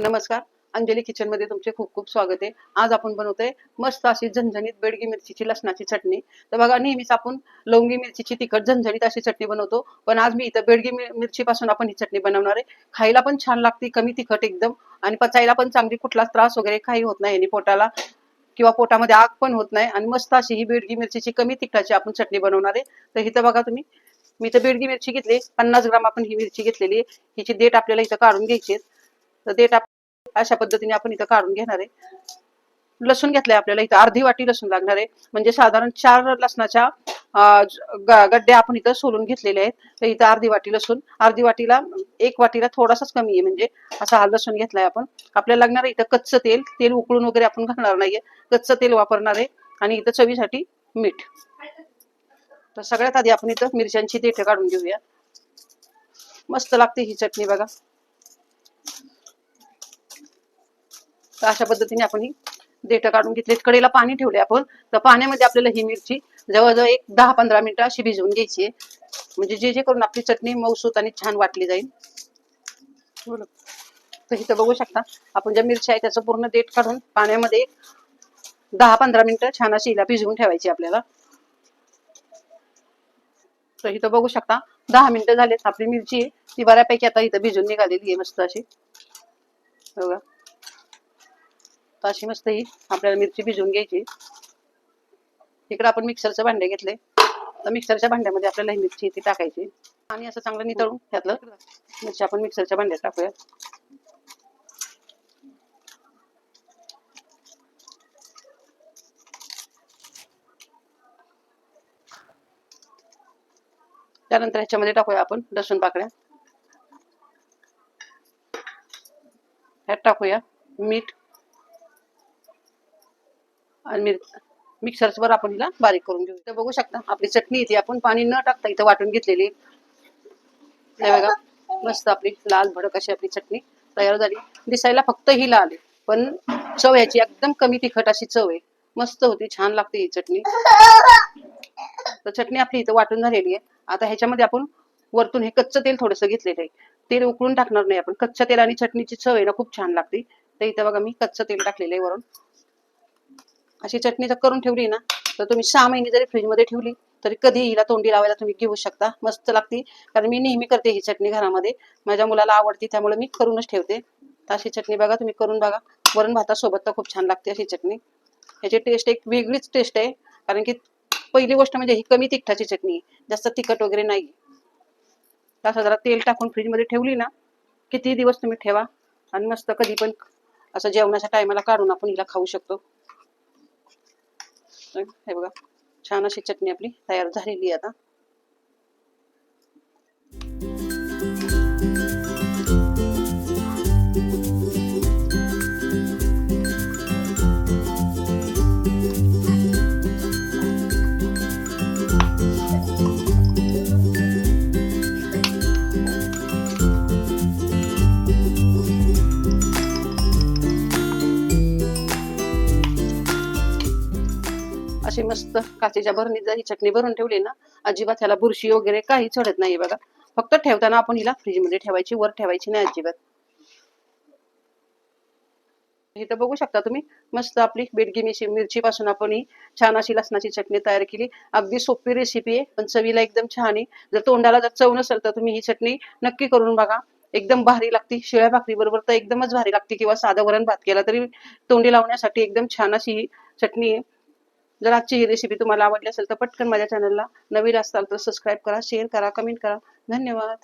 नमस्कार. अंजली किचनमध्ये तुमचे खूप खूप स्वागत आहे. आज आपण बनवतोय मस्त अशी झणझणीत बेडगी मिरचीची लसणाची चटणी. तर बघा नेहमीच आपण लवंगी मिरचीची तिखट झणझणीत अशी चटणी बनवतो. पण आज मी इथं बेडगी मिरची पासून आपण ही चटणी बनवणार आहे. खायला पण छान लागते कमी तिखट एकदम. आणि पचायला पण चांगली कुठलाच त्रास वगैरे काही होत नाही. आणि पोटाला किंवा पोटामध्ये आग पण होत नाही. आणि मस्त अशी ही बेडगी मिरचीची कमी तिखटाची आपण चटणी बनवणार आहे. तर इथं बघा तुम्ही मी इथं बेडगी मिरची घेतली. पन्नास ग्राम आपण ही मिरची घेतलेली आहे. हिची देठ आपल्याला इथं काढून घ्यायची तर देठ अशा पद्धतीने आपण इथं काढून घेणार आहे. लसूण घेतलंय आपल्याला इथं अर्धी वाटी लसूण लागणार आहे. म्हणजे साधारण चार लसणाच्या गड्डे आपण इथं सोलून घेतलेले आहेत. तर इथं अर्धी वाटी लसूण. अर्धी वाटीला एक वाटीला थोडासाच कमी आहे. म्हणजे असा हा लसूण घेतलाय आपण. आपल्याला लागणार आहे इथं कच्चं तेल. तेल उकळून वगैरे आपण घालणार नाहीये. कच्चं तेल वापरणार आहे. आणि इथं चवीसाठी मीठ. तर सगळ्यात आधी आपण इथं मिरच्यांची देठे काढून घेऊया. मस्त लागते ही चटणी बघा. तर अशा पद्धतीने आपण ही देठ काढून घेतली. कडेला पाणी ठेवले आपण. तर पाण्यामध्ये आपल्याला ही मिरची जवळजवळ एक दहा पंधरा मिनिटं अशी भिजवून घ्यायची आहे. म्हणजे जे जे करून आपली चटणी मऊसूत आणि छान वाटली जाईल. तर इथं बघू शकता आपण ज्या मिरच्या आहे त्याचं पूर्ण देठ काढून पाण्यामध्ये दहा पंधरा मिनिटं छान अशी हिला भिजवून ठेवायची आपल्याला. तर इथं बघू शकता दहा मिनिटं झालेत आपली मिरची. आहे ती बऱ्यापैकी आता इथं भिजून निघालेली आहे मस्त अशी. बघा. तर अशी मस्त ही आपल्याला मिरची भिजवून घ्यायची. इकडे आपण मिक्सरचं भांडे घेतले. तर मिक्सरच्या भांड्यामध्ये आपल्याला ही मिरची ती टाकायची. आणि असं चांगलं नितळून घातलं मिरची आपण मिक्सरच्या भांड्यात टाकूया त्यानंतर ह्याच्यामध्ये टाकूया आपण लसूण पाकळ्या. ह्यात टाकूया मीठ आणि मिर मिक्सरवर आपण हिला बारीक करून घेऊ. तर बघू शकता आपली चटणी इथे आपण पाणी न टाकता इथं वाटून घेतलेली. हे बघा मस्त आपली लाल भडक अशी आपली चटणी तयार झाली. दिसायला फक्त ही लाल पण चव याची एकदम कमी तिखट अशी चव आहे. मस्त होती छान लागते ही चटणी. तर चटणी आपली इथं वाटून झालेली आहे. आता ह्याच्यामध्ये आपण वरतून हे कच्चं तेल थोडंसं घेतलेलं आहे. तेल उकळून टाकणार नाही आपण. कच्चं तेल आणि चटणीची चव आहे ना खूप छान लागते. तर इथं बघा मी कच्चं तेल टाकलेलं आहे वरून. अशी चटणी जर करून ठेवली ना तर तुम्ही सहा महिने जरी फ्रीजमध्ये ठेवली तरी कधी हिला तोंडी लावायला तुम्ही घेऊ शकता. मस्त लागते. कारण मी नेहमी करते ही चटणी घरामध्ये. माझ्या मुलाला आवडते त्यामुळे मी करूनच ठेवते. तर अशी चटणी बघा तुम्ही करून बघा. वरण भातासोबत तर खूप छान लागते अशी चटणी. याची टेस्ट एक वेगळीच टेस्ट आहे. कारण की पहिली गोष्ट म्हणजे ही कमी तिखटाची चटणी जास्त तिखट वगैरे नाही असं जरा तेल टाकून फ्रीजमध्ये ठेवली ना किती दिवस तुम्ही ठेवा. आणि मस्त कधी पण असं जेवणाच्या टायमाला काढून आपण हिला खाऊ शकतो. हे बघा छान अशी चटणी आपली तयार झालेली आता. अशी मस्त काचेच्या भरणीत जर ही चटणी भरून ठेवली ना अजिबात ह्याला बुरशी वगैरे काही चढत नाही बघा. फक्त ठेवताना आपण हिला फ्रीजमध्ये ठेवायची वर ठेवायची नाही अजिबात. इथं बघू शकता तुम्ही मस्त आपली बेडगी मिरची मिरची पासून आपण ही छान अशी लसणाची चटणी तयार केली. अगदी सोपी रेसिपी आहे पण चवीला एकदम छान आहे. जर तोंडाला जर चव नसेल तर तुम्ही ही चटणी नक्की करून बघा. एकदम भारी लागते शिळ्या भाकरी बरोबर तर एकदमच भारी लागते किंवा साधं वरण भात केला तरी तोंडी लावण्यासाठी एकदम छान अशी ही चटणी आहे. जर आजची ही रेसिपी तुम्हाला आवडली असेल तर पटकन माझ्या चॅनलला नवीन असाल तर सबस्क्राईब करा शेअर करा कमेंट करा. धन्यवाद.